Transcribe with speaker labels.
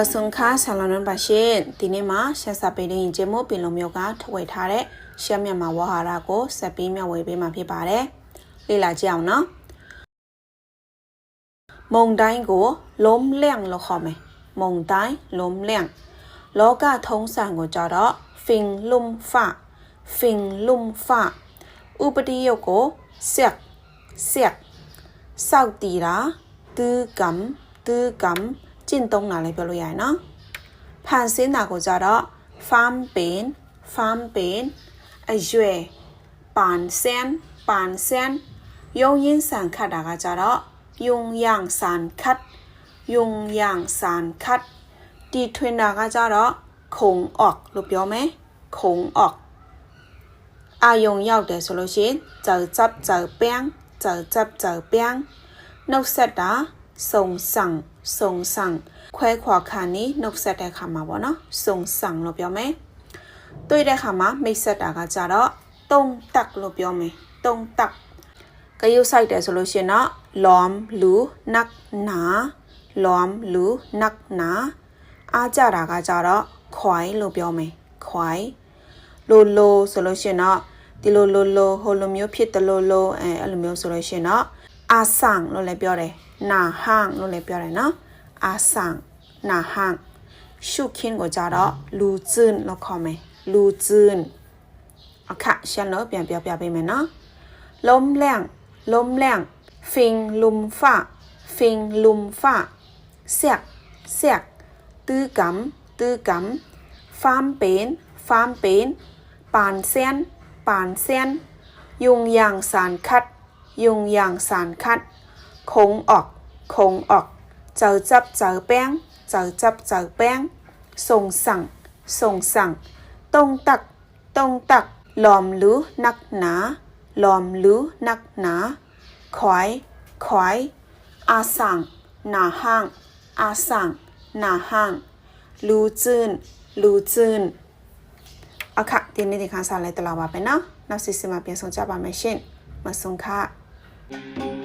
Speaker 1: မဆုံခါဆာလနန်ပါရှင်ဒီနေ့မှာရှက်စာပေတဲ့ရင်ကျမို့ပင်လုံးမျိုးကထုတ်ဝေထားတဲ့ရှက်မြန်မာဝါဟာရကိုဆက်ပြီးမျှဝေပေးမှာဖြစ်ပါတယ်လေ့လာကြအောင်နော်မုံတိုင်းကိုလုံးလျံလို့ခေါ်မယ်မုံတိုင်းလုံးလျံလောကထုံးစံကိုကြတော့ fin lum fa fin lum fa ဥပတိယုတ်ကိုဆက်ဆက်စောက်တီတာ tư cẩm tư cẩm ကျင့်သုံးတာလည်းပြောလို့ရတယ်နော်။ဖန်ဆင်းတာကိုကြတော့ farm pain farm pain အရွယ်ပန်ဆန်ပန်ဆန်ယုံရင်းဆန်ခတ်တာကကြတော့ယုံယန်ဆန်ခတ်ယုံယန်ဆန်ခတ်တီထွင်တာကကြတော့ခုံအော့လို့ပြောမယ်ခုံအော့အာယုံရောက်တယ်ဆိုလို့ရှိရင်ကြောက်ကြပ်ကြောက်ပန်းကြောက်ကြပ်ကြောက်ပန်းနှုတ်ဆက်တာစုံဆောင် စုံဆောင်ခွဲခွာခါနေနှုတ်ဆက်တဲ့ခါမှာပေါ့နော်စုံဆောင်လို့ပြောမယ်တွေ့တဲ့ခါမှာမိတ်ဆက်တာကကြတော့တုံတက်လို့ပြောမယ်တုံတက်ကရုစိုက်တယ်ဆိုလို့ရှိရင်တော့ lom lu nak na lom lu nak na အားကြတာကကြတော့ခွိုင်းလို့ပြောမယ်ခွိုင်းလိုလိုဆိုလို့ရှိရင်တော့ဒီလိုလိုလိုဟိုလိုမျိုးဖြစ်တယ်လို့လို့အဲအဲ့လိုမျိုးဆိုလို့ရှိရင်တော့ အာဆန်လို့လည်းပြောတယ်နာဟန်လို့လည်းပြောတယ်နော်အာဆန်နာဟန်ရှုခင်းကိုကြတော့လူကျင်းလို့ခေါ်မယ်လူကျင်းအခါရှင်းလို့ပြန်ပြောပြပေးမယ်နော်ล้มแรงล้มแรงฟิงลุมฟ้าฟิงลุมฟ้าเสียกเสียกตื้อกำตื้อกำฟาร์มเป็นฟาร์มเป็นปานเซียนปานเซียน ยุงยางสารคัด ยุงอย่างสารคัด คงออก คงออก เจอจับเจอแป้ง เจอจับเจอแป้ง ส่งสั่ง ส่งสั่ง ตรงตัก ตรงตัก หลอมลือนักหนา หลอมลือนักหนา ขอย ขอย อาสั่ง หนาห่าง อาสั่ง หนาห่าง รู้จืนรู้จืนเอาค่ะทีนี้ดิค่ะสารอะไรตลอดว่าไปเนาะนับสิสิมาเปลี่ยนสงจ้าบาไม่เชินมาส่งค่ะ Thank you.